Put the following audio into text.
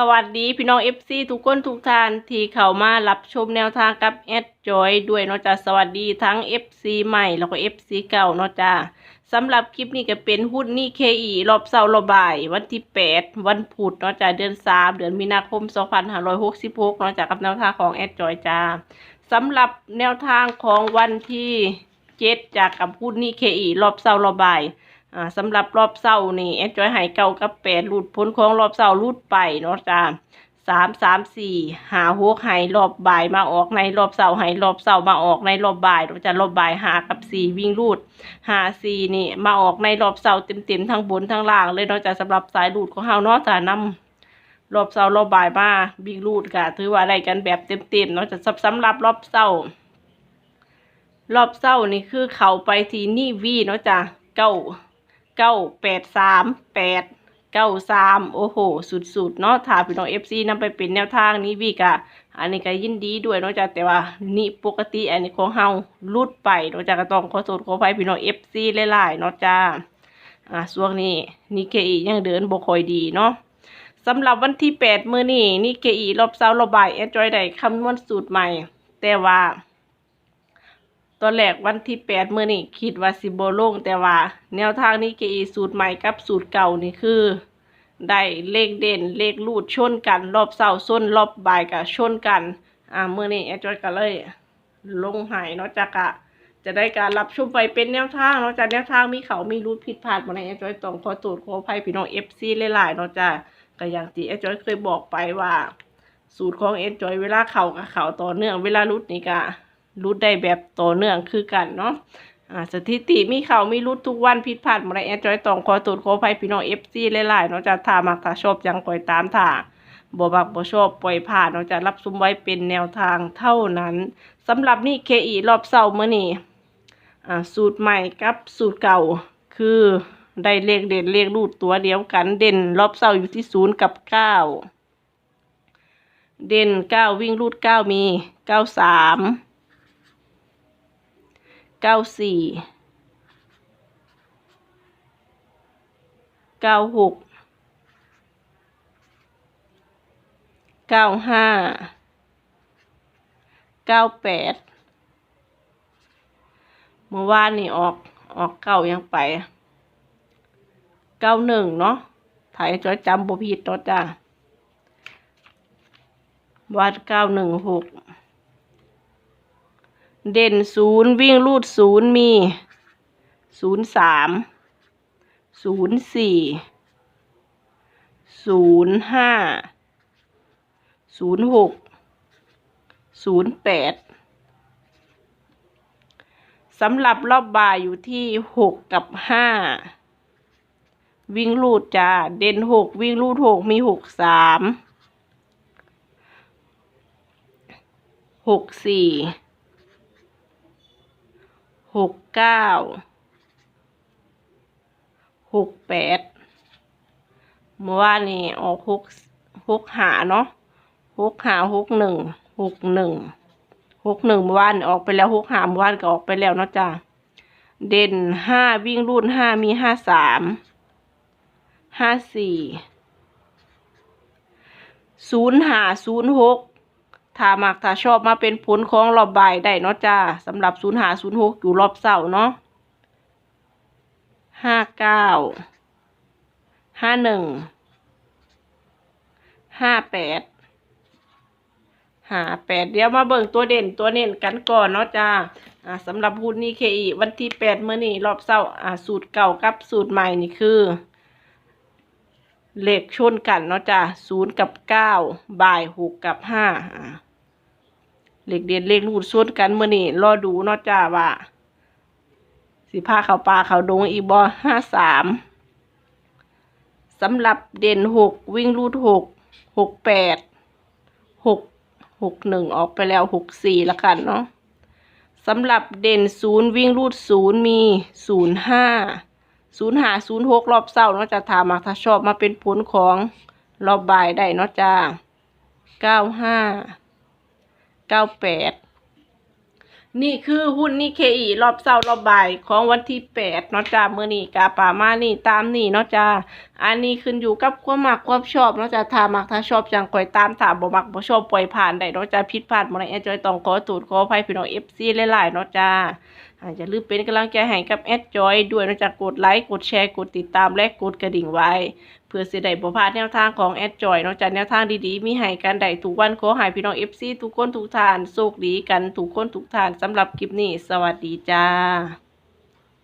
สวัสดีพี่น้อง FC ทุกคนทุกท่านที่เข้ามารับชมแนวทางกับแอดจอยด้วยเนาะจ้ะสวัสดีทั้ง FC ใหม่แล้วก็ FC เก่าเนาะจ้ะสำหรับคลิปนี้ก็เป็นหุ้นนี่ KE รอบเสาร์รอบบ่าย วันที่ 8 วันพุธเนาะจ้ะเดือน 3 เดือนมีนาคม 2566เนาะจ้ะกับแนวทางของแอดจอยจ้าสำหรับแนวทางของวันที่ 7 จากกับหุ้นนี่ KE รอบเสาร์รอบบ่าย อ่าสำหรับรอบเศร้านี่แอดจอยหายเก่ากับแปดหลุดพ้นของรอบเศร้าลุดไปเนาะจ้าสามสามสี่หาหกหายรอบบ่ายมาออกในรอบเสาร์หายรอบเสาร์มาออกในรอบบ่ายเนาจ้ารอบบ่ายหากับสี่วิ่งรูดหาสี่นี่มาออกในรอบเสาร์เต็มเต็มๆทั้งบนทั้งล่างเลยเนาะจ้าสำหรับสายลุดของเฮาเนาะจ้านำรอบเสาร์รอบบ่ายมาวิ่งรูดก็ถือว่าได้กันแบบเต็มๆเนาะจ้ะสำหรับรอบเสาร์รอบเศร้านี่คือเขาไปที่นี่วีเนาะจ้ะเก้า เก้าแปดสามแปดเก้าสามโอ้โห สุดๆ เนาะถ้าพี่น้องเอฟซีนำไปเป็นแนวทางนี้วีกะอันนี้ก็ยินดีด้วยนาะจ้ะแต่ว่านี่ปกติอันนี้ของเฮาลุดไปนาะจ้ะก็ต้องขอโทษขออภัยพี่น้องเอฟซีหลายๆเนาะจ้าอ่าช่วงนี้นี่เคอียังเดินบ่ค่อยดีเนาะสำหรับวันที่แปดมื้อนี้นี่เคอีรอบเช้ารอบบ่ายแอดจอยได้คำนวณสูตรใหม่ แต่ว่า ตอนแรกวันที่แปดเมื่อนี่คิดว่าสิบโลงแต่ว่า แนวทางนี้เกอีสูตรใหม่กับสูตรเก่านี่คือ ได้เลขเด่นเลขรูดชนกัน รอบเสาร์ส้นรอบบ่ายกับชนกัน อ่าเมื่อนี้แอดจอยก็เลย ลงหายเนาะจากะจะได้การรับชมไปเป็นแนวทางเนาะจากแนวทางมีเขามีรูดผิดพลาดมาในแอดจอยต้องขอตรวจขอภัยพี่น้องเอฟซีหลายๆเนาะจ้าก็อย่างที่แอดจอยเคยบอกไปว่า สูตรของแอดจอยเวลาเข่ากับเข่าต่อเนื่องเวลารุดนี่ก็ รุดได้แบบต่อเนื่องคือกันเนาะอ่าสถิติมีเขามีรุดทุกวันผิดพลาดมาได้แอดจอยตองขอตรวจขออภัยพี่น้องเอฟซีหลายๆเนาะจะถามักถ้าชอบยังปล่อยตามถ้าบ่มักบชอบปล่อยผ่านเนาะจะรับซุ้มไว้เป็นแนวทางเท่านั้นสำหรับนี่เคอีรอบเสาร์มื้อนี้อ่าสูตรใหม่กับสูตรเก่าคือได้เลขเด่นเลขรูดตัวเดียวกันเด่นรอบเสาร์อยู่ที่ศูนย์กับเก้าเด่นเก้าวิ่งรูดเก้ามีเก้าสาม ก้าสี่เก้าหกเก้าห้าเก้าแปดเมื่อวานนี่ออกออกเก้ายังไปเก้าหนึ่งเนาะถ่ายจอจำบ่ผิดตัวจ้าวาดเก้าหนึ่งหก เด่นศูนย์วิ่งรูดศูนย์มีศูนย์สามศูนย์สี่ศูนย์ห้าศูนย์หกศูนย์แปดสำหรับรอบบ่ายอยู่ที่หกกับห้าวิ่งรูดจ้า เด่นหกวิ่งรูดหกมีหกสามหกสี่ หกเก้าหกแปดเมื่อวานนี้ออกหกหกหาเนาะหกหาหกหนึ่งหกหนึ่งหกหนึ่งเมื่อวานออกไปแล้วหกหาเมื่อวานก็ออกไปแล้วเนาะจ้ะเด่นห้าวิ่งรุ่นห้ามีห้าสามห้าสี่ศูนย์หาศูนย์หก ถ้ามักถ้าชอบมาเป็นผลของรอบบ่ายได้เนาะจ้าสำหรับศูนย์หาศูนย์หกอยู่รอบเสาร์เนาะห้าเก้าห้าหนึ่งห้าแปดหาแปดเดี๋ยวมาเบิ่งตัวเด่นตัวเน้นกันก่อนเนาะจ้าอ่าสำหรับหุ้นนี้เคอีวันที่แปดเมื่อนี้รอบเสาอ่าสูตรเก่ากับสูตรใหม่นี่คือเลขชนกันเนาะจ้าศูนย์กับเก้าบ่ายหกกับห้าอ่า เลขเด่นเลขรูดส่วนกันเมื่อนี้รอดูเนาะจ้าว่า สิพาเขาปลาเขาดงอีบอห้าสามสำหรับเด่นหกวิ่งรูดหกหกแปดหกหกหนึ่งออกไปแล้วหกสี่ละกันเนาะสำหรับเด่นศูนย์วิ่งรูดศูนย์มีศูนย์ห้าศูนย์หาศูนย์หกรอบเศร้าเนาะจะถามมาถ้าชอบมาเป็นผลของรอบบ่ายได้เนาะจ้าเก้าห้า เก้าแปดนี่คือหุ้นนี่เคอีรอบเช้ารอบบ่ายของวันที่แปดเนาะจ้าเมื่อนี่กาป่ามานี่ตามนี่เนาะจ้า อันนี้ขึ้นอยู่กับความมักความชอบเนาะจ้ะถ้ามักถ้าชอบจังคอยตามถ้าบ่มักบ่ชอบปล่อยผ่านได้เนาะจ้ะผิดพลาดบ่ได้แอดจอยต้องขอโทษขออภัยพี่น้อง FC หลายๆเนาะจ้าอ่าอย่าลืมเป็นกำลังใจให้กับแอดจอยด้วยนาะจ้ะกดไลค์กดแชร์กดติดตามและกดกระดิ่งไว้ เพื่อสิได้บ่พลาดแนวทางของแอดจอยนาะจ้ะแนวทางดีๆ มีให้กันได้ทุกวันขอให้พี่น้อง FC ทุกคนทุกท่านโชคดีกันทุกคนทุกท่านสำหรับคลิปนี้ สวัสดีจ้า